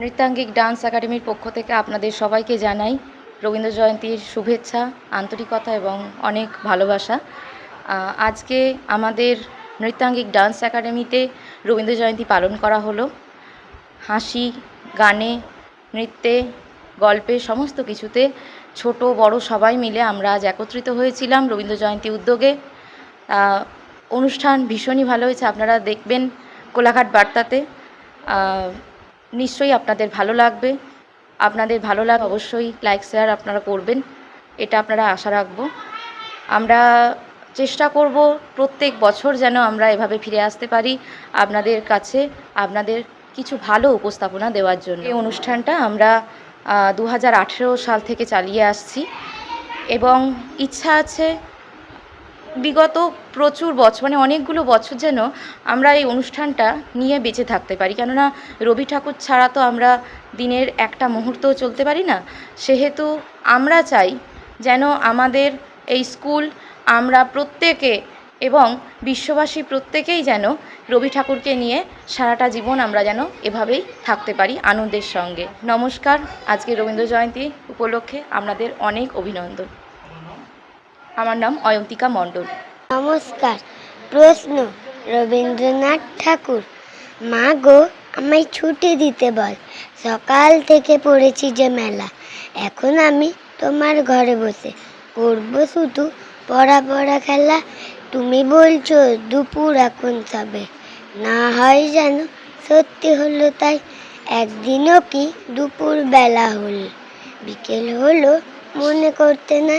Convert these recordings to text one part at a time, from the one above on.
নৃত্যাঙ্গিক dance একাডেমির পক্ষ থেকে আপনাদের সবাইকে জানাই রবীন্দ্র জয়ন্তীর শুভেচ্ছা, আন্তরিকতা এবং অনেক ভালোবাসা। আজকে আমাদের নৃত্যাঙ্গিক ডান্স একাডেমিতে রবীন্দ্র জয়ন্তী পালন করা হলো। হাসি, গানে, নৃত্যে, গল্পে সমস্ত কিছুতে ছোট, বড় সবাই মিলে আমরা আজ একত্রিত হয়েছিলাম রবীন্দ্র জয়ন্তী উদ্যোগে। অনুষ্ঠান ভীষণই ভালো হয়েছে, আপনারা দেখবেন কোলাঘাট বার্তাতে। নিশ্চয়ই আপনাদের ভালো লাগবে। আপনাদের ভালো লাগ অবশ্যই লাইক শেয়ার আপনারা করবেন। এটা আপনারা আশা রাখব। আমরা চেষ্টা করব প্রত্যেক বছর যেন আমরা এভাবে ফিরে আসতে পারি আপনাদের কাছে, আপনাদের কিছু ভালো উপস্থাপনা দেওয়ার জন্য। এই অনুষ্ঠানটা আমরা দু হাজার আঠেরো সাল থেকে চালিয়ে আসছি। এবং ইচ্ছা আছে বিগত প্রচুর বছর মানে অনেকগুলো বছর যেন আমরা এই অনুষ্ঠানটা নিয়ে বেঁচে থাকতে পারি। কেননা রবি ঠাকুর ছাড়া তো আমরা দিনের একটা মুহূর্তও চলতে পারি না। সেহেতু আমরা চাই যেন আমাদের এই স্কুল আমরা প্রত্যেকে এবং বিশ্ববাসী প্রত্যেকেই যেন রবি ঠাকুরকে নিয়ে সারাটা জীবন আমরা যেন এভাবেই থাকতে পারি আনন্দের সঙ্গে। নমস্কার, আজকে রবীন্দ্র জয়ন্তী উপলক্ষে আপনাদের অনেক অভিনন্দন। আমার নাম অয়ন্তিকা মণ্ডল। নমস্কার, প্রশ্ন, রবীন্দ্রনাথ ঠাকুর। মা গো, আমায় ছুটি দিতে বল। সকাল থেকে পড়েছি যে মেলা। এখন আমি তোমার ঘরে বসে করব শুধু পড়া পড়া খেলা। তুমি বলছো দুপুর এখন সবে। না হয় যেন সত্যি হলো তাই। একদিনও কি দুপুর বেলা হল? বিকেল হলো, মনে করতে না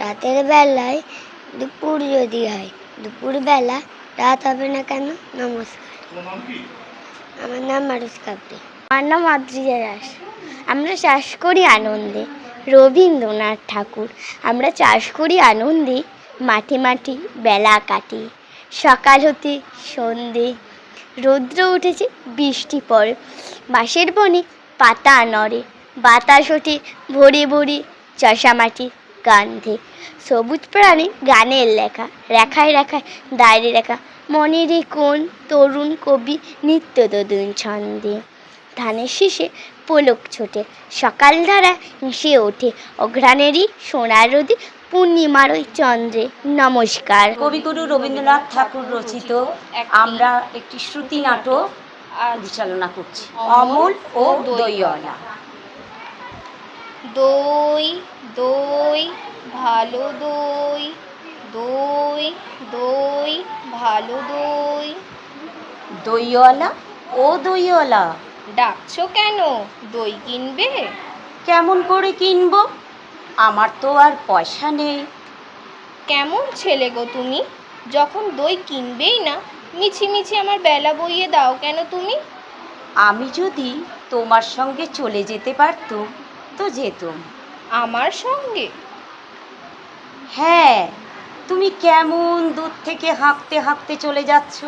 রাতের বেলায় দুপুর যদি হয় দুপুর বেলা রাত হবে না কেন? নমস্কার। আমার নাম মারুস কাপড়ি আমার নাম আদ্রিজা দাস। আমরা চাষ করি আনন্দে। রবীন্দ্রনাথ ঠাকুর। আমরা চাষ করি আনন্দে। মাঠে মাঠে বেলা কাটি। সকাল হতে সন্ধে। রৌদ্র উঠেছে বৃষ্টি পড়ে। বাঁশের বনে পাতা নড়ে। বাতাস ওঠে ভরে ভরে চষা মাটি গান্ধে। সবুজ প্রাণী গানের লেখা, রেখায় রেখায় দাঁড়িয়ে রেখা মনেরই কোন তরুণ কবি নিত্য তদুন ছন্দে। ধানের শীষে পোলক ছোটে, সকাল ধারা হেসে ওঠে, অঘ্রাণেরই সোনার রোদে পূর্ণিমার ওই চন্দ্রে। নমস্কার। কবিগুরু রবীন্দ্রনাথ ঠাকুর রচিত আমরা একটি শ্রুতি নাটক পরিচালনা করছি। অমল ও দইওয়ালা দই দই ভালো দই দই দই ভালো দই। দইওয়ালা ও দইওয়ালা। ডাকছো কেন? দই কিনবে? কেমন করে কিনবো? আমার তো আর পয়সা নেই। কেমন ছেলে গো তুমি? যখন দই কিনবেই না মিছিমিছি আমার বেলা বইয়ে দাও কেন তুমি? আমি যদি তোমার সঙ্গে চলে যেতে পারতুম তো যেতুম আমার সঙ্গে? হ্যাঁ তুমি কেমন দূর থেকে হাঁকতে হাঁকতে চলে যাচ্ছ?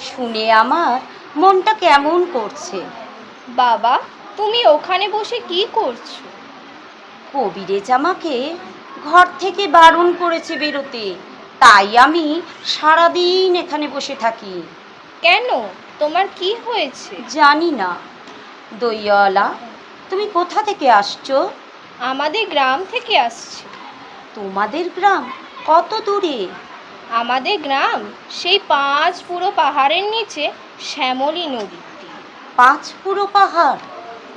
শুনে আমার মনটা কেমন করছে? বাবা তুমি ওখানে বসে কি করছ? কবিরেজ আমাকে ঘর থেকে বারণ করেছে বেরোতে। তাই আমি সারাদিন এখানে বসে থাকি। কেন? তোমার কি হয়েছে? জানি না। দইওয়ালা তুমি কোথা থেকে আসছো? আমাদের গ্রাম থেকে আসছে। তোমাদের গ্রাম কত দূরে? আমাদের গ্রাম সেই পাঁচ পুরো পাহাড়ের নিচে শ্যামলী নদী। পাঁচ পুরো পাহাড়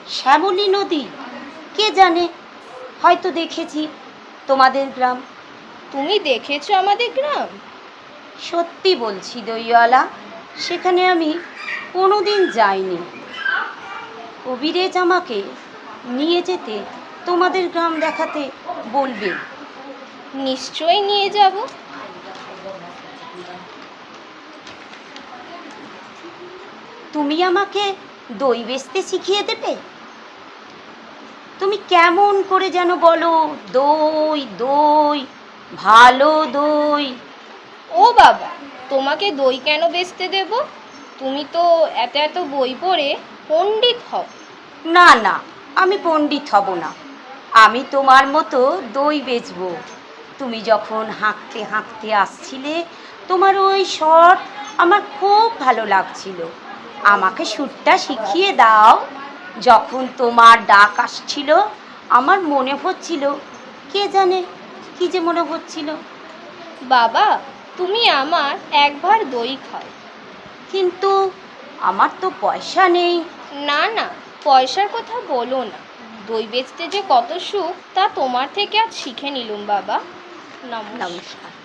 শ্যামলী নদী। কে জানে? হয়তো দেখেছি তোমাদের গ্রাম। তুমি দেখেছ আমাদের গ্রাম? সত্যি বলছি দইওয়ালা সেখানে আমি কোনোদিন যাইনি। কবিরেজ আমাকে নিয়ে যেতে তোমাদের গ্রাম দেখাতে বলবে। নিশ্চয়ই নিয়ে যাব। তুমি আমাকে দই বেচতে শিখিয়ে দেবে? তুমি কেমন করে যেন বলো দই দই ভালো দই ও বাবা তোমাকে দই কেন বেচতে দেব? তুমি তো এত এত বই পড়ে পণ্ডিত হও। না না আমি পণ্ডিত হব না। আমি তোমার মতো দই বেচবো। তুমি যখন হাঁকতে হাঁকতে আসছিলে তোমার ওই শট আমার খুব ভালো লাগছিল। আমাকে সুরটা শিখিয়ে দাও। যখন তোমার ডাক আসছিল আমার মনে হচ্ছিল কে জানে কি যে মনে হচ্ছিল। বাবা তুমি আমার একবার দই খাও। কিন্তু আমার তো পয়সা নেই। না না পয়সার কথা বলো না। দই বেচতে যে কত সুখ, তা তোমার থেকে আজ শিখে নিলুম বাবা। নমস্কার।